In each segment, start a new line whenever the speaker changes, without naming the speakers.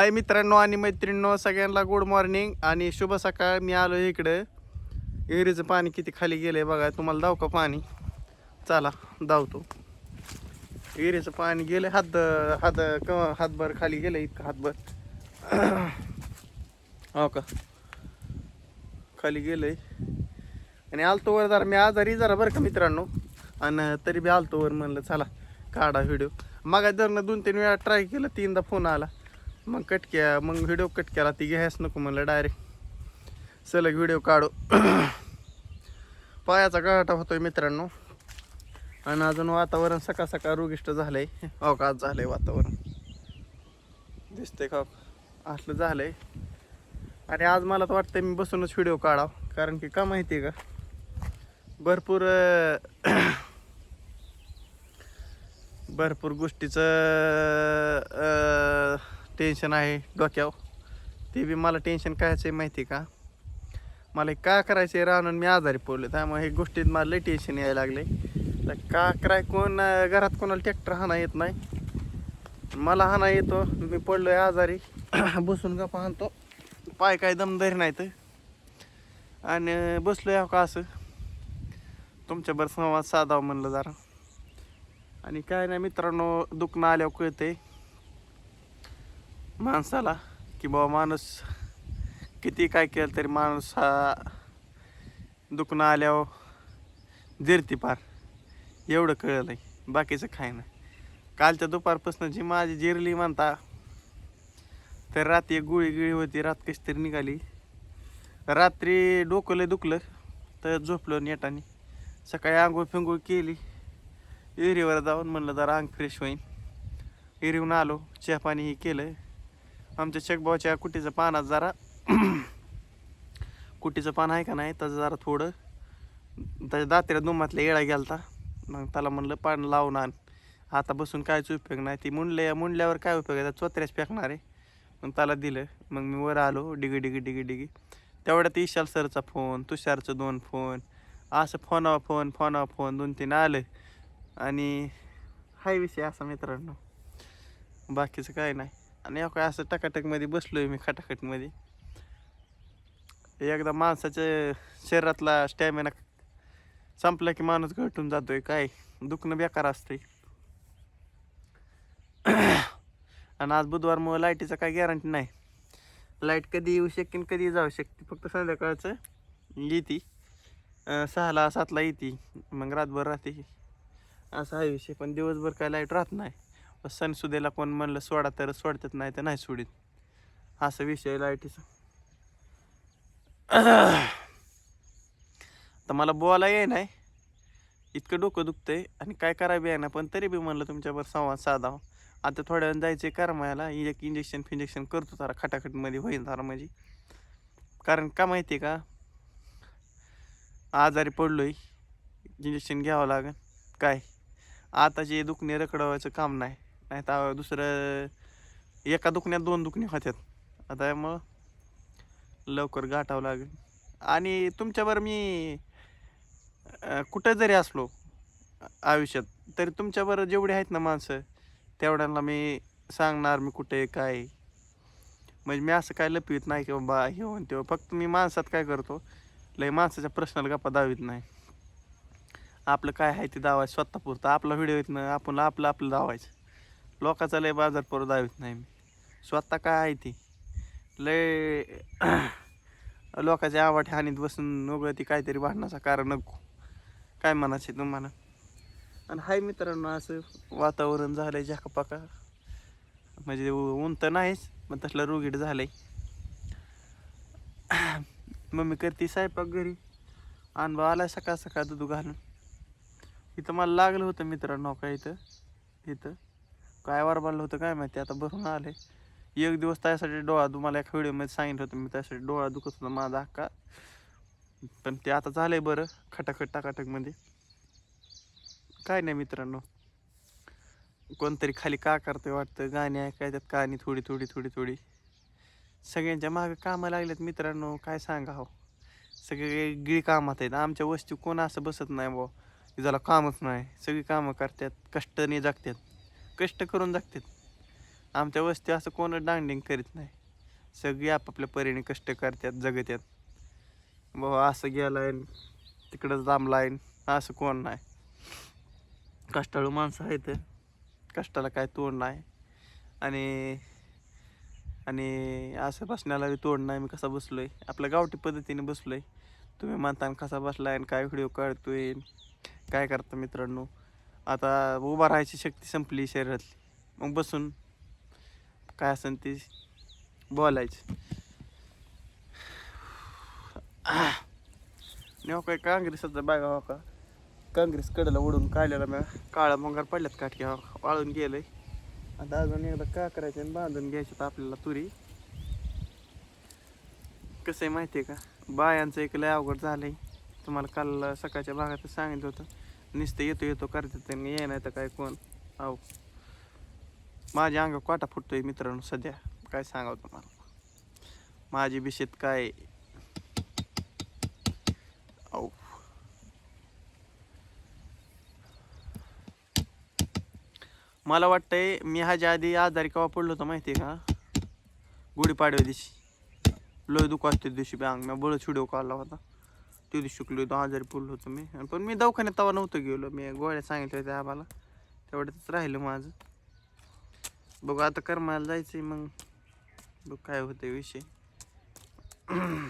हाय मित्रांनो आणि मैत्रिणींनो सगळ्यांना गुड मॉर्निंग आणि शुभ सकाळ. मी आलो इकडं. विहिरीचं पाणी किती खाली गेलं आहे बघा. तुम्हाला धाव का पाणी. चला धावतो. विहिरीचं पाणी गेलं हात हात क हातभर खाली गेलं इतकं हातभर. हो का? खाली गेलं आहे आणि आलतो वर जरा. मी आजारी जरा बरं का मित्रांनो. आणि तरी बी आलतो वर म्हणलं चला काढा व्हिडिओ. मागा धरणं दोन तीन वेळा ट्राय केलं तीनदा फोन आला. मग कट केला मग व्हिडिओ कट केला ती घ्यायच नको म्हणलं डायरेक्ट सलग व्हिडिओ काढू. पायाचा गाठा होतोय मित्रांनो. आणि अजून वातावरण सकाळ सकाळ रुगिष्ट झालंय. अवकाश झालंय वातावरण. दिसतंय का? असलं झालंय. आणि आज मला तर वाटतं मी बसूनच व्हिडिओ काढावं. कारण की का माहिती आहे का? भरपूर भरपूर गोष्टीचं टेन्शन आहे डोक्यावर. ते बी मला टेन्शन कायचं आहे माहिती आहे का? मला काय का करायचं आहे राहून मी आजारी पडलो त्यामुळे हे गोष्टीत मला लई टेन्शन यायला लागले तर का कराय कोण घरात कोणाला ट्रॅक्टर हाना येत नाही. मला हाना येतो मी पडलोय आजारी. बसून का पाहतो पाय काय दमदारी नाही तर आणि बसलो अहो का असं. तुमच्याबरोबर संवाद साधावा म्हणलं जरा. आणि काय नाही मित्रांनो दुखणं आल्यावर कळते माणसाला की बाबा माणूस किती काय केलं तरी माणूस हा दुखणं आल्यावर जिरती पार. एवढं कळलं आहे बाकीचं काय नाही. कालच्या दुपारपासून जी माझी जिरली म्हणता तर रात्री एक गुळी गिळी होती रात कशी तरी निघाली. रात्री डोकलं दुखलं तर झोपलो नेटाने. सकाळी आंघोळ फिंगोळ केली. विहिरीवर जाऊन म्हणलं जरा अंग फ्रेश होईन. विहिरीहून आलो चहा पाणी हे केलं. आमच्या चेकबावच्या कुटीचं पानात जरा? कुटीचं पान आहे का नाही? त्याचं जरा थोडं. त्याच्या दात्याला दुमातल्या येळा गेलता. मग त्याला म्हणलं पान लावून आण. आता बसून कायच उपयोग नाही. ती मुंडल्या मुंडल्यावर काय उपयोग आहे? त्या चोत्र्याच फेकणार. आहे मग त्याला दिलं. मग मी वर आलो डिगी डिगी डिगी डिगी. तेवढ्यात इशाल सरचा फोन तुषारचं दोन फोन असं फोनावर फोन फोनावर फोन दोन तीन आलं. आणि हाय विषय असा मित्रांनो. बाकीचं काय नाही. आणि काय असं टकाटकमध्ये बसलोय मी खटाखटमध्ये. एकदा माणसाच्या शरीरातला स्टॅमिना संपला की माणूस घटून जातोय काय? दुखणं बेकार असतंय. आणि आज बुधवारमुळे लाईटीचं काय गॅरंटी नाही. लाइट कधी येऊ शकेन कधी जाऊ शकते फक्त संध्याकाळचं येते. सहाला सातला येते मग रातभर राहते. असा आहे विषय पण दिवसभर काय लाइट राहत नाही. सणसुदेला कोण म्हणलं सोडा तर सोडतात नाही तर नाही सोडित. असा विषय आहे लाईटीचा. तर मला बोला ये नाही इतकं डोकं दुखतंय आणि काय करायला आहे ना पण तरी बी म्हणलं तुमच्यावर संवाद साधा आता थोड्या वेळ जायचं आहे करमायला एक इंजेक्शन फिंजेक्शन करतो जरा खटाखटमध्ये होईल जरा म्हणजे. कारण का माहिती आहे का? आजारी पडलोय इंजेक्शन घ्यावं लागेल. काय? आता जे दुखणे रखडवायचं काम नाही. नाही तर दुसरं एका दुखण्यात दोन दुखणे होत्यात. आता मग लवकर गाठावं लागेल. आणि तुमच्यावर मी कुठं जरी असलो आयुष्यात तरी तुमच्यावर जेवढे आहेत ना माणसं तेवढ्यांना मी सांगणार मी कुठे आहे, काय म्हणजे मी असं काय लपवित नाही की बाबा हे होऊन तेव्हा फक्त मी माणसात काय करतो लय माणसाच्या प्रश्नाला गप्पा दावीत नाही. आपलं काय आहे ते दावायचं स्वतःपुरतं. आपला व्हिडिओ येत ना आपण आपलं आपलं दावायचं. लोकाचा लय बाजार पोरं दावीत नाही मी. स्वतः काय आहे ती? लय लोकांच्या आवड हानीत बसून उगं ती काहीतरी भांडण्याचं कारण नको. काय म्हणायचे तुम्हाला? आणि हाय मित्रांनो असं वातावरण झालंय झाकापाका. म्हणजे ऊन तर नाहीच पण तसलं रोगीट झालंय. मम्मी करते स्वयंपाक घरी. अनुभव आलाय सकाळ सकाळ दूध घालून. इथं मला लागलं होतं मित्रांनो का इथं? इथं? काय वरबाडलं होतं काय माहिती? आता भरून आले एक दिवस त्यासाठी डोळा तुम्हाला एका व्हिडिओमध्ये सांगितलं होतं मी त्यासाठी डोळा दुखत होता माझा हक्का. पण ते आता झालंय बरं खटाखट टाकाटकमध्ये काय नाही मित्रांनो. कोणतरी खाली का करतंय वाटतं गाणी ऐकायच्यात गाणी थोडी थोडी थोडी थोडी. सगळ्यांच्या मागं कामं लागल्यात मित्रांनो काय सांगा हो. सगळे गिळी कामात आहेत. आमच्या वस्ती कोण असं बसत नाही बुवा. की ज्याला कामच नाही. सगळी कामं करतात कष्टाने जगतात. कष्ट करून जगतात. आमच्या वस्ती असं कोण डांडिंग करीत नाही. सगळी आपापल्या परीने कष्ट करतात जगत्यात बाबा असं गेलाय तिकडं आहे असं कोण नाही. कष्टाळू माणसं आहेत. कष्टाला काय तोड नाही. आणि आणि असं बसण्याला तोड नाही मी कसा बसलोय? आपल्या गावठी पद्धतीने बसलोय. तुम्ही म्हणता कसा बसलाय आणि काय व्हिडिओ काढतोय? काय करता मित्रांनो? आता उभा राहायची शक्ती संपली शरीरातली. मग बसून काय असेल ती बोलायची. नेहो काय काँग्रेसचा बागा हो का? काँग्रेस कडला उडून काढलेला मी काळा मंगार पडल्यात काठकी हो वाळून गेलंय. आता अजून एकदा का करायचं आणि बांधून घ्यायचं तर आपल्याला तुरी. कसं आहे माहिती आहे का? बायांचं एक लय अवघड झालंय. तुम्हाला काल सकाळच्या भागात सांगितलं होतं. नुसतं येतो येतो करतात आणि ये नाही तर काय कोण? अहो माझ्या अंग काटा फुटतोय मित्रांनो सध्या. काय सांगावं तुम्हाला? माझी बिशेत काय? औ मला वाटतंय मी ह्याच्या आधी आजारी केव्हा पडलो होतो माहिती आहे का? गुढीपाडव्या दिवशी. लोय दुखा असते दिवशी बँक मी बळ व्हिडिओ काढला होता. ते दिवशी शिकलो होतो आजारी पडलो होतो मी. आणि पण मी दवाखान्यात तवा नव्हतं गेलो. मी गोळ्या सांगितल्या होत्या आम्हाला. तेवढ्यातच राहिलं माझं. बघू आता करमायला जायचंय मग. बघ काय होतं विषय.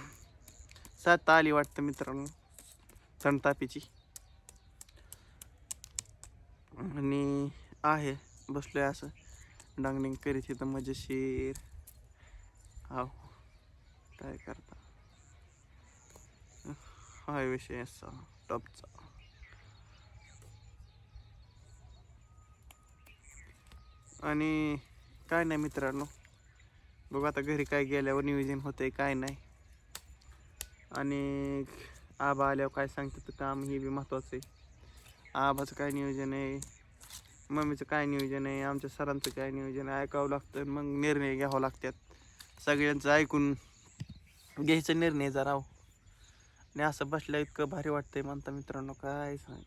सात आली वाटतं मित्रांनो. थंडतापीची आणि आहे बसलोय असं. डांगडिंग करीत इथं मजेशीर. आहो काय करता? हा विषय असा टॉपचा आणि काय नाही मित्रांनो बघू आता घरी काय गेल्यावर नियोजन होतंय काय नाही. आणि आबा आल्यावर काय सांगते तर काम हे बी महत्वाचं आहे. आबाचं काय नियोजन आहे मम्मीचं काय नियोजन आहे आमच्या सरांचं काय नियोजन आहे ऐकावं लागतं मग निर्णय घ्यावं लागतात. सगळ्यांचं ऐकून घ्यायचा निर्णय जरा हो. आणि असं बसल्या इतकं भारी वाटतंय म्हणता मित्रांनो काय सांग?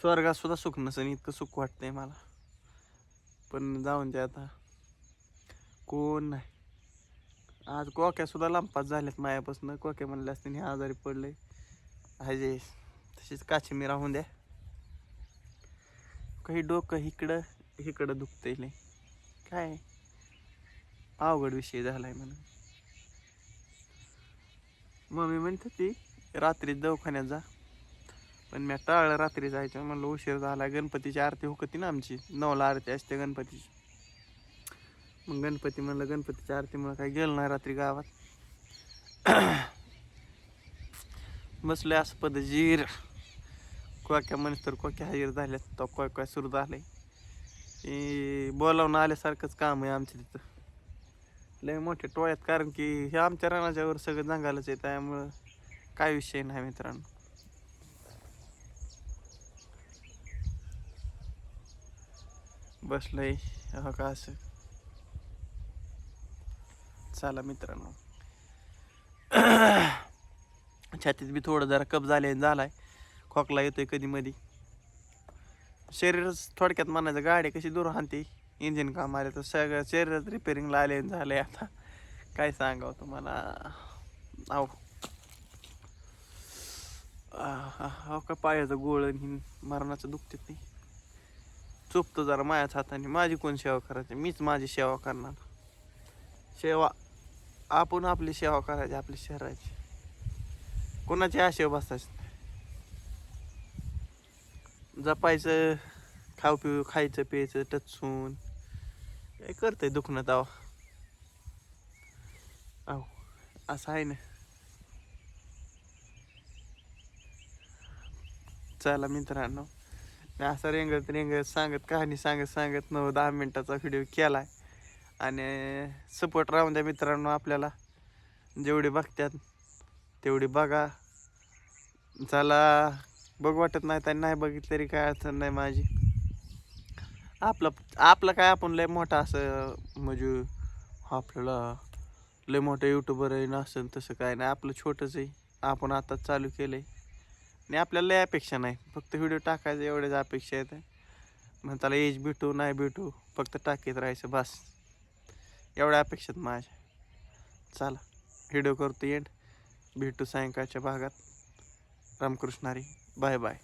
स्वर्गात सुद्धा सुख नसेल इतकं सुख वाटतंय मला. पण जाऊन दे आता. कोण नाही. आज कोक्या सुद्धा लांबपास झाल्यात मायापासून. कोक्या म्हणले असते हे आजारी पडले हजे तशीच काची मी राहून द्या. काही डोकं इकडं इकडं दुखतंय नाही काय? अवघड विषय झालाय म्हणून. मम्मी म्हणते ती रात्री दवाखान्यात जा. पण मी टाळलं रात्री जायचं. म्हणलं उशीर झाला गणपतीची आरती हुकती ना आमची. नऊला आरती असते गणपतीची. मग गणपती म्हणलं गणपतीच्या आरतीमुळं काही गेलं नाही रात्री गावात. बसले असं पद्धतशीर कोक्या म्हणत तर कोक्या हजीर झाल्यात. तो कोय काय सुरू झालंय. की बोलावून आल्यासारखंच काम आहे आमच्या तिथं. लय मोठ्या टोळ्यात कारण की हे आमच्या रानाच्यावर सगळं जंगालच आहे त्यामुळं काय विषय नाही मित्रांनो. बसलंय हो का असं? चला मित्रांनो. छातीत बी थोडं जरा कप झाले झालाय. खोकला येतोय कधी मधी. शरीरच थोडक्यात म्हणायचं गाडी कशी दूर हाणते? इंजिन काम आले तर सगळं शरीरात रिपेरिंगला आले झाले आता. काय सांगावं तुम्हाला? आहो हो का पायाचं गोळ आणि मरणाचं दुखते ते चुपतो जरा माझ्याच हाताने. माझी कोण सेवा करायची? मीच माझी सेवा करणार. सेवा आपण आपली सेवा करायची आपली शहराची कोणाची आशेव बसायची जपायचं खाऊ पिऊ खायचं प्यायचं टचून. काय करतंय दुखणं तावा. अहो असं आहे ना. चला मित्रांनो मी असं रेंगत रेंगत सांगत कहाणी सांगत सांगत नऊ दहा मिनिटाचा व्हिडिओ केलाय. आणि सपोर्ट राहून द्या मित्रांनो आपल्याला. जेवढे बघतात तेवढी बघा. चला बघ वाटत नाही त्यांनी नाही बघितलं तरी काय अडचण नाही माझी. आपलं आपलं काय आपण लय मोठा असं म्हणजे आपल्याला लय मोठं युट्यूबर आहे नसेल तसं काय नाही. आपलं छोटंच आहे. आपण आता चालू केलं आहे आणि आपल्याला लय अपेक्षा नाही. फक्त व्हिडिओ टाकायचं एवढ्याच अपेक्षा आहेत. मग त्याला एज भेटू नाही भेटू फक्त टाकीत राहायचं बस. एवढ्या अपेक्षा आहेत माझ्या. चला व्हिडिओ करतो एंड भेटू सायंकाळच्या भागात. रामकृष्णारी बाय बाय